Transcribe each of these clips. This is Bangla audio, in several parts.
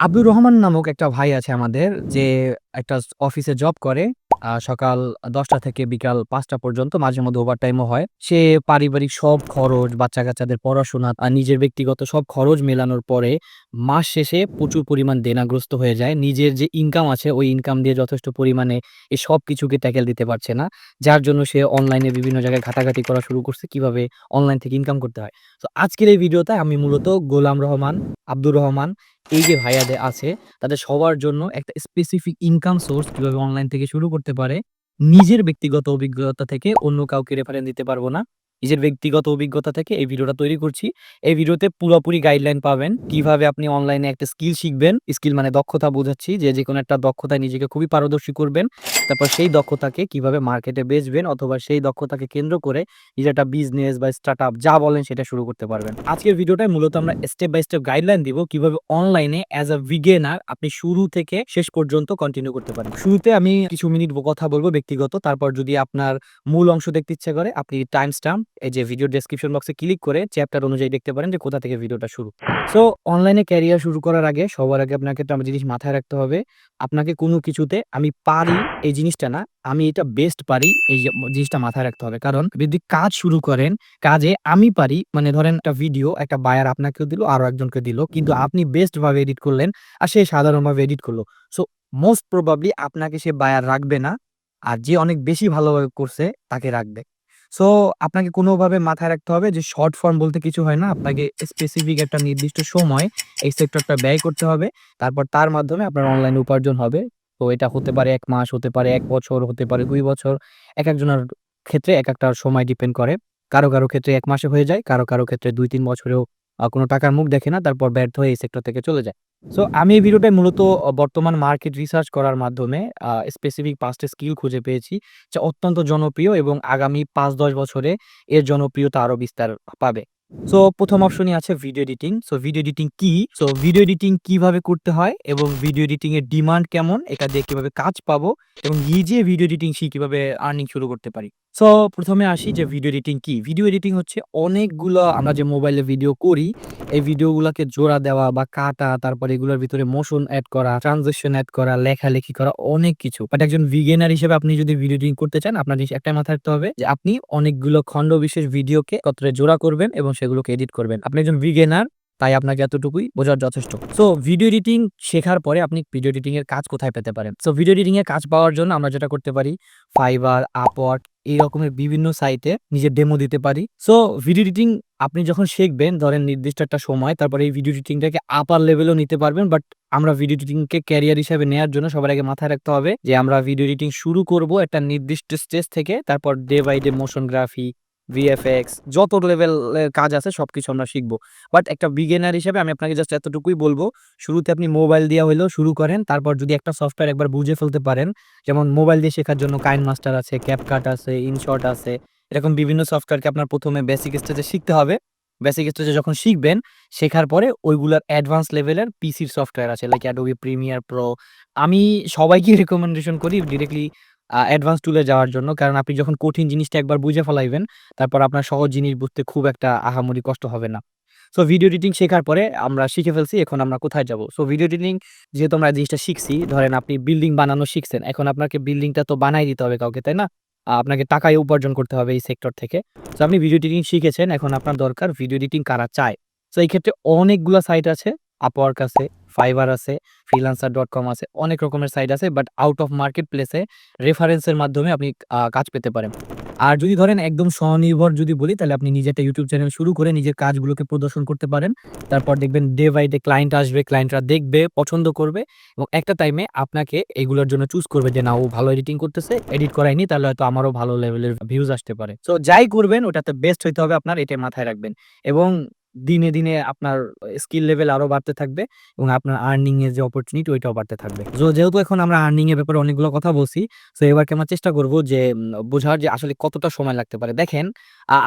আব্দুর রহমান নামক একটা ভাই আছে আমাদের যে একটা অফিসে জব করে। সকাল ১০টা থেকে বিকাল পাঁচটা পর্যন্ত মাঝে মধ্যে ওভার টাইমও হয়। সে পারিবারিক সব খরচ, বাচ্চা-কাচ্চাদের পড়াশোনা, আর নিজের ব্যক্তিগত সব খরচ মেলানোর পরে মাস শেষে প্রচুর পরিমাণ দেনাগ্রস্ত হয়ে যায়। নিজের যে ইনকাম আছে ওই ইনকাম দিয়ে যথেষ্ট পরিমাণে এই সব কিছুকে ট্যাকেল দিতে পারছে না। যার জন্য সে অনলাইনে বিভিন্ন জায়গায় ঘাটাঘাটি করা শুরু করছে কীভাবে অনলাইন থেকে ইনকাম করতে হয়। তো আজকের এই ভিডিওতে আমি মূলত গোলাম রহমান, আব্দুর রহমান এই যে ভাইয়াদের আছে তাদের সবার জন্য একটা স্পেসিফিক ইনকাম সোর্স কীভাবে অনলাইন থেকে শুরু করতে পারে, নিজের ব্যক্তিগত অভিজ্ঞতা থেকে অন্য কাউকে রেফারেন্স দিতে পারব না। নিজের ব্যক্তিগত অভিজ্ঞতা থেকে এই ভিডিওটা তৈরি করছি। এই ভিডিওতে পুরোপুরি গাইডলাইন পাবেন। কীভাবে আপনি অনলাইনে একটা স্কিল শিখবেন। স্কিল মানে দক্ষতা বোঝাচ্ছি যে যে কোনো একটা দক্ষতায় নিজেকে খুবই পারদর্শী করবেন। তারপর সেই দক্ষতাকে কীভাবে মার্কেটে বেচবেন অথবা সেই দক্ষতাকে কেন্দ্র করে নিজের একটা বিজনেস বা স্টার্টআপ যা বলেন সেটা শুরু করতে পারবেন। আজকের ভিডিওটায় মূলত আমরা স্টেপ বাই স্টেপ গাইডলাইন দিব কীভাবে অনলাইনে অ্যাজ আ বিগিনার আপনি শুরু থেকে শেষ পর্যন্ত কন্টিনিউ করতে পারেন। শুরুতে আমি কিছু মিনিট কথা বলব ব্যক্তিগত। তারপর যদি আপনার মূল অংশ দেখতে ইচ্ছে করে, আপনি টাইম স্ট্যাম্প এই যে ভিডিও ডেসক্রিপশন বক্সে ক্লিক করে চ্যাপ্টার অনুযায়ী দেখতে পারেন যে কোথা থেকে ভিডিওটা শুরু। সো অনলাইনে ক্যারিয়ার শুরু করার আগে, সবার আগে আপনাকে একটা জিনিস মাথায় রাখতে হবে। আপনাকে কোনো কিছুতে আমি পারি এই জিনিসটা না, আমি এটা বেস্ট পারি এই জিনিসটা মাথায় রাখতে হবে। কারণ যদি কাজ শুরু করেন, কাজে আমি পারি মানে ধরেন একটা ভিডিও একটা বায়ার আপনাকেও দিল আরও একজনকে দিল। কিন্তু আপনি বেস্ট ভাবে এডিট করলেন আর সে সাধারণভাবে এডিট করল। সো মোস্ট প্রবাবলি আপনাকে সে বায়ার রাখবে না। আর যে অনেক বেশি ভালোভাবে করছে তাকে রাখবে। সো আপনাকে কোনোভাবে মাথায় রাখতে হবে যে শর্ট ফর্ম বলতে কিছু হয় না। আপনাকে স্পেসিফিক একটা নির্দিষ্ট সময় এই সেক্টরটা ব্যয় করতে হবে। তারপর তার মাধ্যমে আপনার অনলাইন উপার্জন হবে। তো এটা হতে পারে এক মাস, হতে পারে এক বছর, হতে পারে দুই বছর। এক একজনের ক্ষেত্রে এক একটা সময় ডিপেন্ড করে। কারও, কারও ক্ষেত্রে এক মাসে হয়ে যায়, কারও, কারও ক্ষেত্রে ২-৩ বছরেও কোনো টাকার মুখ দেখে না। তারপর ব্যর্থ হয়ে এই সেক্টর থেকে চলে যায়। সো আমি এই ভিডিওটায় মূলত বর্তমান মার্কেট রিসার্চ করার মাধ্যমে স্পেসিফিক ৫ টা স্কিল খুঁজে পেয়েছি যা অত্যন্ত জনপ্রিয় এবং আগামী ৫-১০ বছরে এর জনপ্রিয়তা আরও বিস্তার পাবে। সো প্রথম অপশনই আছে video editing. So video editing কি? সো ভিডিও এডিটিং কীভাবে করতে হয় এবং ভিডিও এডিটিং এর ডিমান্ড কেমন? এটা দিয়ে কীভাবে কাজ পাবো এবং নিজে ভিডিও এডিটিং শিখে কীভাবে আর্নিং শুরু করতে পারি। সো ১ম এ আসি যে ভিডিও এডিটিং কি? ভিডিও এডিটিং হচ্ছে অনেকগুলা আমরা যে মোবাইলে ভিডিও করি, এই ভিডিওগুলাকে জোড়া দেওয়া বা কাটা, তারপর এগুলোর ভিতরে মোশন অ্যাড করা, ট্রানজেকশন এড করা, লেখালেখি করা অনেক কিছু। বাট একজন বিগিনার হিসেবে আপনি যদি ভিডিও এডিটিং করতে চান আপনার একটাই মাথায় রাখতে হবে যে আপনি অনেকগুলো খণ্ড বিশেষ ভিডিওকে একত্রে জোড়া করবেন এবং সেগুলোকে এডিট করবেন। আপনি একজন বিগিনার তাই আপনাকে এতটুকুই বোঝার যথেষ্ট। সো ভিডিও এডিটিং শেখার পরে আপনি ভিডিও এডিটিং এর কাজ কোথায় পেতে পারেন? সো ভিডিও এডিটিং এর কাজ পাওয়ার জন্য আমরা যেটা করতে পারি ফাইবার Upwork এই রকমের বিভিন্ন সাইটে নিজের ডেমো দিতে পারি। সো ভিডিও এডিটিং আপনি যখন শিখবেন ধরেন নির্দিষ্ট একটা সময় তারপরে এই ভিডিও এডিটিংটাকে আপার লেভেলও নিতে পারবেন। বাট আমরা ভিডিও এডিটিংকে ক্যারিয়ার হিসেবে নেয়ার জন্য সবার আগে মাথায় রাখতে হবে যে আমরা ভিডিও এডিটিং শুরু করব একটা নির্দিষ্ট স্টেজ থেকে তারপর ডে বাই ডে মোশন গ্রাফি, VFX যত লেভেলের কাজ আছে সবকিছু আমরা শিখব। বাট একটা বিগিনার হিসেবে আমি আপনাকে জাস্ট এতটুকুই বলব শুরুতে আপনি মোবাইল দিয়া হইলেও শুরু করেন। তারপর যদি একটা সফটওয়্যার একবার বুঝে ফেলতে পারেন, যেমন মোবাইল দিয়ে শেখার জন্য কাইন মাস্টার আছে, CapCut আছে, ইনশর্ট আছে। এরকম বিভিন্ন সফটওয়্যারকে আপনার প্রথমে বেসিক স্টেজে শিখতে হবে। বেসিক স্টেজে যখন শিখবেন, শেখার পরে ওইগুলার অ্যাডভান্স লেভেলের পিসির সফটওয়্যার আছে লাইক Adobe প্রিমিয়ার Pro। আমি সবাইকে রেকমেন্ডেশন করি ডিরেক্টলি অ্যাডভান্স টুলে যাওয়ার জন্য। কারণ আপনি যখন কঠিন জিনিসটা একবার বুঝে ফেলাইবেন, তারপর আপনার সহজ জিনিস বুঝতে খুব একটা আহামরি কষ্ট হবে না। সো ভিডিও এডিটিং শেখার পরে আমরা শিখে ফেলছি এখন আমরা কোথায় যাব? সো ভিডিও এডিটিং যেহেতু আমরা জিনিসটা শিখছি, ধরেন আপনি বিল্ডিং বানানো শিখছেন। এখন আপনাকে বিল্ডিংটা তো বানায় দিতে হবে কাউকে, তাই না? আপনাকে টাকায় উপার্জন করতে হবে এই সেক্টর থেকে। সো আপনি ভিডিও এডিটিং শিখেছেন, এখন আপনার দরকার ভিডিও এডিটিং কারা চায়? সো এই ক্ষেত্রে অনেকগুলা সাইট আছে। Upwork আছে, Fiverr আছে, ফ্রিলান্সার ডট কম আছে, অনেক রকমের সাইট আছে। বাট আউট অফ মার্কেট প্লেসে রেফারেন্সের মাধ্যমে আপনি কাজ পেতে পারেন। আর যদি ধরেন একদম স্বনির্ভর যদি বলি তাহলে আপনি নিজে একটা ইউটিউব চ্যানেল শুরু করে নিজের কাজগুলোকে প্রদর্শন করতে পারেন। তারপর দেখবেন ডে বাই ডে ক্লায়েন্ট আসবে, ক্লায়েন্টরা দেখবে, পছন্দ করবে এবং একটা টাইমে আপনাকে এগুলোর জন্য চুজ করবে যে না ও ভালো এডিটিং করতেছে, এডিট করায়নি তাহলে হয়তো আমারও ভালো লেভেলের ভিউজ আসতে পারে। সো যাই করবেন ওটাতে বেস্ট হইতে হবে আপনার এটা মাথায় রাখবেন। এবং দিনে, দিনে আপনার স্কিল লেভেল আরও বাড়তে থাকবে এবং আপনার আর্নিং এর যে অপরচুনিটি ওইটাও বাড়তে থাকবে। যেহেতু এখন আমরা আর্নিং এর ব্যাপারে অনেকগুলো কথা বলছি, সো এবারকে আমরা চেষ্টা করব যে বোঝার যে আসলে কতটা সময় লাগতে পারে। দেখেন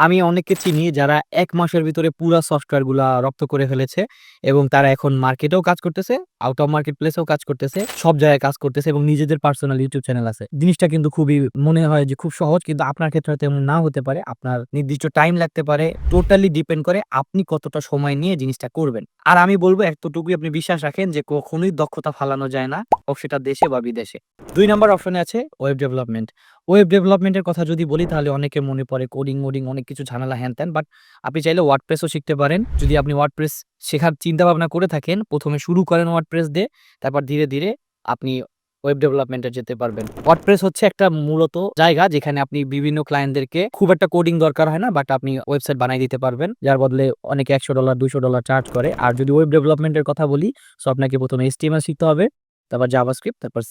আমি অনেককে চিনি যারা ১ মাসের ভিতরে পুরা সফটওয়্যারগুলা রপ্ত করে ফেলেছে এবং তারা এখন মার্কেটেও কাজ করতেছে, আউট অফ মার্কেট প্লেসেও কাজ করতেছে, সব জায়গায় কাজ করতেছে এবং নিজেদের পার্সোনাল ইউটিউব চ্যানেল আছে। জিনিসটা কিন্তু খুবই মনে হয় যে খুব সহজ কিন্তু আপনার ক্ষেত্রে হয়তো এমন নাও হতে পারে। আপনার নির্দিষ্ট টাইম লাগতে পারে। টোটালি ডিপেন্ড করে আপনি কতটা সময় নিয়ে জিনিসটা করবেন। আর আমি বলব এতটুকুই আপনি বিশ্বাস রাখেন যে কখনোই দক্ষতা ফালানো যায় না, সেটা দেশে বা বিদেশে। দুই নাম্বার অপশনে আছে ওয়েব ডেভেলপমেন্ট। ওয়েব ডেভেলপমেন্টের কথা যদি বলি তাহলে অনেকে মনে পড়ে কোডিং-মোডিং অনেক কিছু ঝামেলা হ্যান-ত্যান। বাট আপনি চাইলে ওয়ার্ডপ্রেস ও শিখতে পারেন। যদি আপনি ওয়ার্ডপ্রেস শেখার চিন্তা ভাবনা করে থাকেন, প্রথমে শুরু করেন ওয়ার্ডপ্রেস দিয়ে, তারপর ধীরে, ধীরে আপনি ওয়েব ডেভেলপমেন্টে যেতে পারবেন। ওয়ার্ডপ্রেস হচ্ছে একটা মূলত জায়গা যেখানে আপনি বিভিন্ন ক্লায়েন্টদেরকে খুব একটা কোডিং দরকার হয় না, বাট আপনি ওয়েবসাইট বানায় দিতে পারবেন। যার বদলে অনেকে $১০০, $২০০ চার্জ করে। আর যদি ওয়েব ডেভেলপমেন্টের কথা বলি, সো আপনাকে ১ম এ HTML শিখতে হবে, তারপর জাভাস্ক্রিপ্ট, তারপর।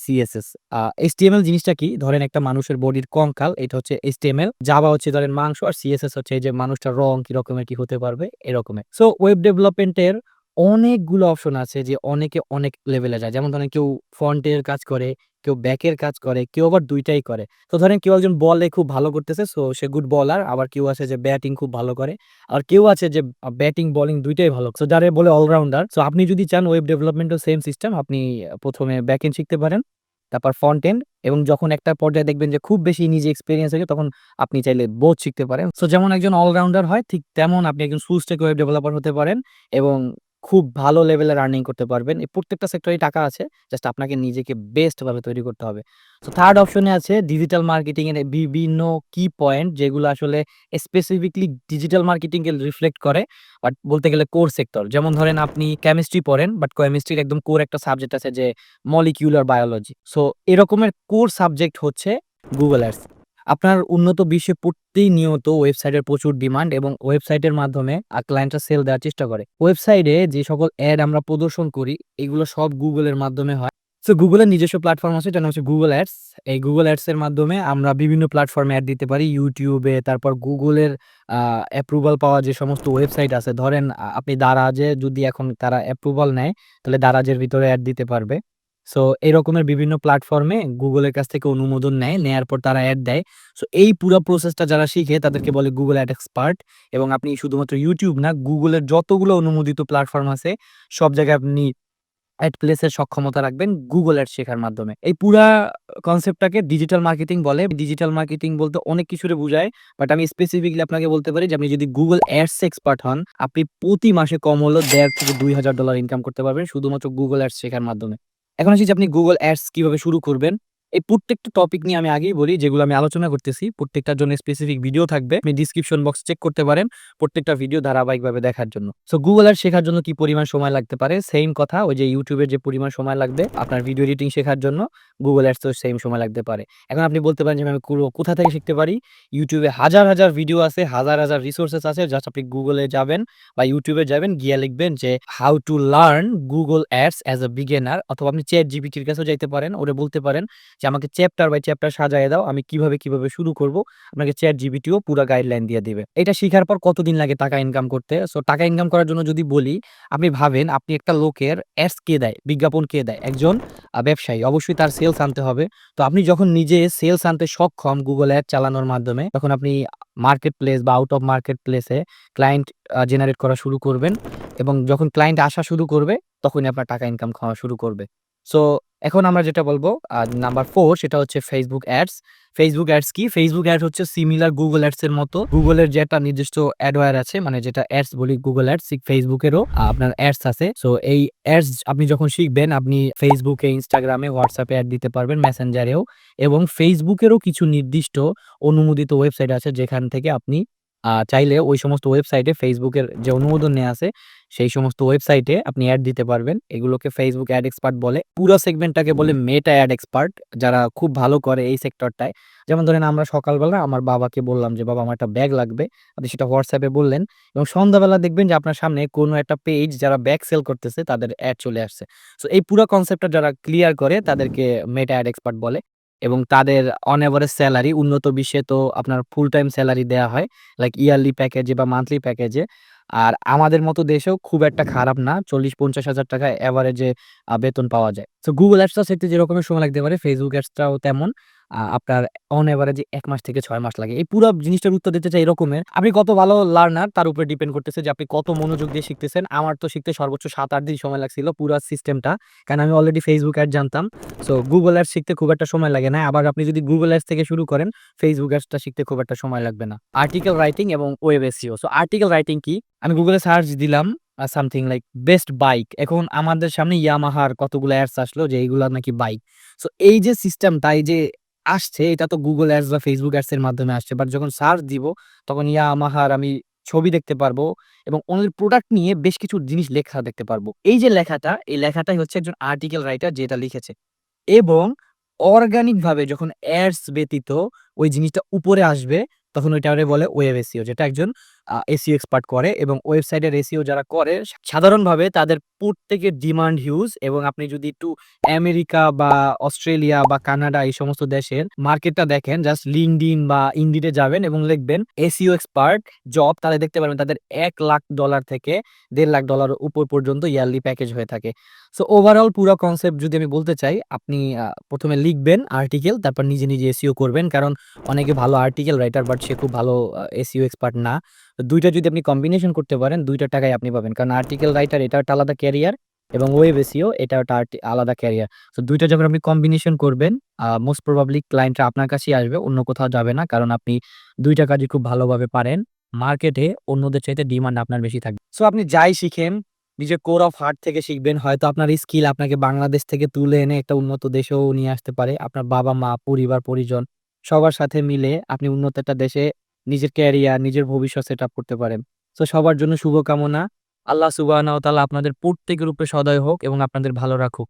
আ HTML জিনিসটা কি? ধরেন একটা মানুষের বডির কঙ্কাল, এটা হচ্ছে HTML। জাভা হচ্ছে ধরেন মাংস আর CSS হচ্ছে যে মানুষটার রং কি রকমের কি হতে পারবে, এরকমের। সো ওয়েব ডেভেলপমেন্টের অনেকগুলো অপশন আছে যে অনেকে অনেক লেভেলে যায়। যেমন ধরেন কেউ ফ্রন্টের কাজ করে, কেউ ব্যাকের কাজ করে, কেউ আবার দুইটাই করে। তো ধরেন কেউ একজন বলে খুব ভালো করতেছে, সো সে গুড বলার। আবার কেউ আছে যে ব্যাটিং খুব ভালো করে। আর কেউ আছে যে ব্যাটিং, বলিং দুইটাই ভালো। সো যারে বলে অলরাউন্ডার। সো আপনি যদি চান ওয়েব ডেভেলপমেন্টও সেম সিস্টেম। আপনি ১ম এ ব্যাকএন্ড শিখতে পারেন, তারপর ফ্রন্ট এন্ড এবং যখন একটা পর্যায়ে দেখবেন যে খুব বেশি নিজে এক্সপিরিয়েন্স হয়ে তখন আপনি চাইলে বোথ শিখতে পারেন। সো যেমন একজন অলরাউন্ডার হয় ঠিক তেমন আপনি একজন ফুল স্ট্যাক ওয়েব ডেভেলপার হতে পারেন এবং খুব ভালো লেভেলে আর্নিং করতে পারবেন। এই প্রত্যেকটা সেক্টরেই টাকা আছে। জাস্ট আপনাকে নিজেকে বেস্ট ভাবে তৈরি করতে হবে। সো থার্ড অপশনে আছে ডিজিটাল মার্কেটিং এর বিভিন্ন কি পয়েন্ট যেগুলো আসলে স্পেসিফিকলি ডিজিটাল মার্কেটিং কে রিফ্লেক্ট করে। বাট বলতে গেলে কোর সেক্টর। যেমন ধরেন আপনি কেমিস্ট্রি পড়েন, বাট কেমিস্ট্রির একদম কোর একটা সাবজেক্ট আছে যে মলিকিউলার বায়োলজি। সো এরকমের কোর সাবজেক্ট হচ্ছে গুগল অ্যাডস। আপনার উন্নত বিশ্বে প্রতিনিয়ত ওয়েবসাইটের প্রচুর ডিমান্ড এবং ওয়েবসাইটের মাধ্যমে ক্লায়েন্টরা সেল দেওয়ার চেষ্টা করে। ওয়েবসাইটে যে সকল অ্যাড আমরা প্রদর্শন করি, এগুলো সব গুগলের মাধ্যমে হয়। সো গুগলের নিজস্ব প্ল্যাটফর্ম আছে, নাম হচ্ছে গুগল অ্যাডস। এই গুগল অ্যাডস এর মাধ্যমে আমরা বিভিন্ন প্ল্যাটফর্মে অ্যাড দিতে পারি। ইউটিউবে তারপর গুগলের অ্যাপ্রুভাল পাওয়া যে সমস্ত ওয়েবসাইট আছে, ধরেন আপনি দারাজে যদি এখন তারা অ্যাপ্রুভাল নেয়, তাহলে দারাজের ভিতরে অ্যাড দিতে পারবে। সো এরকমের বিভিন্ন প্ল্যাটফর্মে গুগলের কাছ থেকে অনুমোদন নেয়। নেয়ার পর তারা অ্যাড দেয়। সো এই পুরা প্রসেসটা যারা শিখে তাদেরকে বলে গুগল অ্যাড এক্সপার্ট এবং আপনি শুধুমাত্র ইউটিউব না, গুগলের যতগুলো অনুমোদিত প্ল্যাটফর্ম আছে, সব জায়গায় আপনি অ্যাড প্লেস এর সক্ষমতা রাখবেন গুগল অ্যাড শেখার মাধ্যমে। এই পুরা কনসেপ্টটাকে ডিজিটাল মার্কেটিং বলে। ডিজিটাল মার্কেটিং বলতে অনেক কিছুরে বুঝায়। বাট আমি স্পেসিফিকলি আপনাকে বলতে পারি যে আপনি যদি গুগল অ্যাডস এক্সপার্ট হন, আপনি প্রতি মাসে কম হলেও $১.৫ থেকে $২,০০০ ইনকাম করতে পারবেন শুধুমাত্র গুগল অ্যাডস শেখার মাধ্যমে। এখন আসি যে আপনি গুগল অ্যাডস কীভাবে শুরু করবেন। এই প্রত্যেকটা টপিক নিয়ে আমি আগেই বলি যেগুলো আমি আলোচনা করতেছি। প্রত্যেকটার জন্য স্পেসিফিক ভিডিও থাকবে। আপনি ডিসক্রিপশন বক্স চেক করতে পারেন প্রত্যেকটা ভিডিও ধারাবাহিকভাবে দেখার জন্য। সো গুগল অ্যাডস শেখার জন্য কি পরিমাণ সময় লাগতে পারে? সেম কথা ওই যে ইউটিউবের যে পরিমাণ সময় লাগবে আপনার ভিডিও এডিটিং শেখার জন্য, গুগল অ্যাডসেও সেম সময় লাগতে পারে। এখন আপনি বলতে পারেন যে আমি কোথা থেকে শিখতে পারি? ইউটিউবে হাজার, হাজার ভিডিও আছে, হাজার, হাজার রিসোর্সেস আছে। জাস্ট আপনি গুগলে যাবেন বা ইউটিউবে যাবেন, গিয়ে লিখবেন যে how to learn Google ads as a beginner অথবা আপনি ChatGPT এর কাছেও যাইতে পারেন। ওরে বলতে পারেন যে আমাকে চ্যাপ্টার বাই চ্যাপ্টার সাজায়ে দাও। আমি কীভাবে, কীভাবে শুরু করব? আপনাকে ChatGPT ও পুরা গাইডলাইন দিয়ে দিবে। এটা শেখার পর কতদিন লাগে টাকা ইনকাম করতে? সো টাকা ইনকাম করার জন্য যদি বলি, আপনি ভাবেন আপনি একটা লোকের অ্যাডস কে দেয়? বিজ্ঞাপন কে দেয়? একজন ব্যবসায়ী। অবশ্যই তার সেলস আনতে হবে। তো আপনি যখন নিজে সেলস আনতে সক্ষম গুগল অ্যাড চালানোর মাধ্যমে, তখন আপনি মার্কেট প্লেস বা আউট অফ মার্কেট প্লেসে ক্লায়েন্ট জেনারেট করা শুরু করবেন এবং যখন ক্লায়েন্ট আসা শুরু করবে, তখনই আপনার টাকা ইনকাম খাওয়া শুরু করবে। সো এখন আমরা যেটা বলব নাম্বার ফোর সেটা হচ্ছে ফেসবুক অ্যাডস। ফেসবুক অ্যাডস কি? ফেসবুক অ্যাড হচ্ছে সিমিলার গুগল অ্যাডস এর মতো। গুগলের যে একটা নির্দিষ্ট অ্যাডওয়্যার আছে, মানে যেটা অ্যাডস বলি গুগল অ্যাডস, Facebook আপনার অ্যাডস আছে। সো এই অ্যাডস আপনি যখন শিখবেন, আপনি ফেসবুকে ইনস্টাগ্রামে এ অ্যাড দিতে পারবেন, মেসেঞ্জারেও এবং ফেসবুকেরও কিছু নির্দিষ্ট অনুমোদিত ওয়েবসাইট আছে যেখান থেকে আপনি চাইলে ওই সমস্ত ওয়েবসাইটে ফেসবুকের যে অনুমোদন নেয়া আছে, সেই সমস্ত ওয়েবসাইটে আপনি অ্যাড দিতে পারবেন। এগুলোকে Facebook অ্যাড এক্সপার্ট বলে। পুরো সেগমেন্টটাকে বলে মেটা অ্যাড এক্সপার্ট, যারা খুব ভালো করে এই সেক্টরটায়। যেমন ধরেন আমরা সকালবেলা আমার বাবাকে বললাম যে, "বাবা আমার একটা ব্যাগ লাগবে।" আপনি সেটা হোয়াটসঅ্যাপে বললেন এবং সন্ধ্যাবেলা দেখবেন যে আপনার সামনে কোনো একটা পেজ যারা ব্যাগ সেল করতেছে তাদের অ্যাড চলে আসছে। সো এই পুরো কনসেপ্টটা যারা ক্লিয়ার করে তাদেরকে মেটা অ্যাড এক্সপার্ট বলে এবং তাদের অন এভারেজ স্যালারি উন্নত বিশ্বে তো আপনার ফুল টাইম স্যালারি দেওয়া হয়। লাইক ইয়ারলি প্যাকেজে বা মান্থলি প্যাকেজে। আর আমাদের মতো দেশেও খুব একটা খারাপ না। ৪০-৫০ হাজার টাকা অ্যাভারেজে বেতন পাওয়া যায়। তো গুগল অ্যাপসটা সেটি যেরকমের সময় লাগতে পারে, ফেসবুক অ্যাপসটাও তেমন। আপনার অন এভারেজ ১ মাস থেকে ৬ মাস লাগে। এই পুরা জিনিসটার উত্তর দিতে চাই এরকমের, আপনি কত ভালো লার্নার তার উপরে ডিপেন্ড করতেছে যে আপনি কত মনোযোগ দিয়ে শিখতেছেন। আমার তো শিখতে সর্বোচ্চ ৭-৮ দিন সময় লাগছিল পুরা সিস্টেমটা। কারণ আমি অলরেডি Facebook অ্যাড জানতাম। সো Google Ads শিখতে খুব একটা সময় লাগে না। আবার আপনি যদি Google Ads থেকে শুরু করেন, Facebook Ads শিখতে খুব একটা সময় লাগবে না। আর্টিকেল রাইটিং এবং web SEO. So article writing কি? আমি এ সার্চ দিলাম সামথিং লাইক বেস্ট বাইক। এখন আমাদের সামনে ইয়ামাহার কতগুলো অ্যাডস আসলো যে এইগুলা নাকি বাইক। সো এই যে সিস্টেমটা এই যে আসছে এটা তো গুগল Ads বা ফেসবুক Ads এর মাধ্যমে আসছে। বাট যখন সার্চ দিব তখন ইয়ামাহার আমি ছবি দেখতে পারব এবং ওনাদের প্রোডাক্ট নিয়ে বেশ কিছু জিনিস লেখা দেখতে পারব। এই যে লেখাটা, এই লেখাটাই হচ্ছে একজন আর্টিকেল রাইটার যেটা লিখেছে। এবং অর্গানিক ভাবে যখন অ্যাডস ব্যতীত ওই জিনিসটা উপরে আসবে তখন ওইটারে বলে ওয়েব যেটা একজন আ এসইও এক্সপার্ট করে এবং ওয়েবসাইটের এসিও যারা করে সাধারণভাবে তাদের প্রত্যেকের ডিমান্ড হিউজ এবং আপনি যদি একটু আমেরিকা বা অস্ট্রেলিয়া বা কানাডা এই সমস্ত দেশের মার্কেটটা দেখেন জাস্ট LinkedIn বা এ যাবেন এবং লিখবেন এসিও এক্সপার্ট জব তাহলে দেখতে পারবেন তাদের এক লাখ ডলার থেকে দেড় লাখ ডলার উপর পর্যন্ত ইয়ারলি প্যাকেজ হয়ে থাকে। সো ওভারঅল পুরা কনসেপ্ট যদি আমি বলতে চাই আপনি প্রথমে লিখবেন আর্টিকেল তারপর নিজে, নিজে এসিও করবেন। কারণ অনেকে ভালো আর্টিকেল রাইটার বাট সে খুব ভালো এসিও এক্সপার্ট না। তো ২ যদি আপনি কম্বিনেশন করতে পারেন ২ টা টাকাই আপনি পাবেন। কারণ আর্টিকেল রাইটার এটা একটা আলাদা ক্যারিয়ার এবং ওয়েব এসইও এটা একটা আলাদা ক্যারিয়ার। সো ২ টা যখন আপনি কম্বিনেশন করবেন মোস্ট প্রবাবলি ক্লায়েন্টরা আপনার কাছেই আসবে, অন্য কোথাও যাবে না। কারণ আপনি দুইটা কাজই খুব ভালোভাবে পারেন। মার্কেটে অন্যদের চাইতে ডিমান্ড আপনার বেশি থাকবে। সো আপনি যাই শিখেন নিজের কোর অফ হার্ট থেকে শিখবেন। হয়তো আপনার স্কিল আপনাকে বাংলাদেশ থেকে তুলে এনে একটা উন্নত দেশেও নিয়ে আসতে পারে। আপনার বাবা-মা, পরিবার-পরিজন সবার সাথে মিলে আপনি উন্নত একটা দেশে নিজের ক্যারিয়ার, নিজের ভবিষ্যৎ সেট আপ করতে পারেন। তো সবার জন্য শুভকামনা। আল্লাহ সুবাহ আপনাদের প্রত্যেকের উপরে সদয় হোক এবং আপনাদের ভালো রাখুক।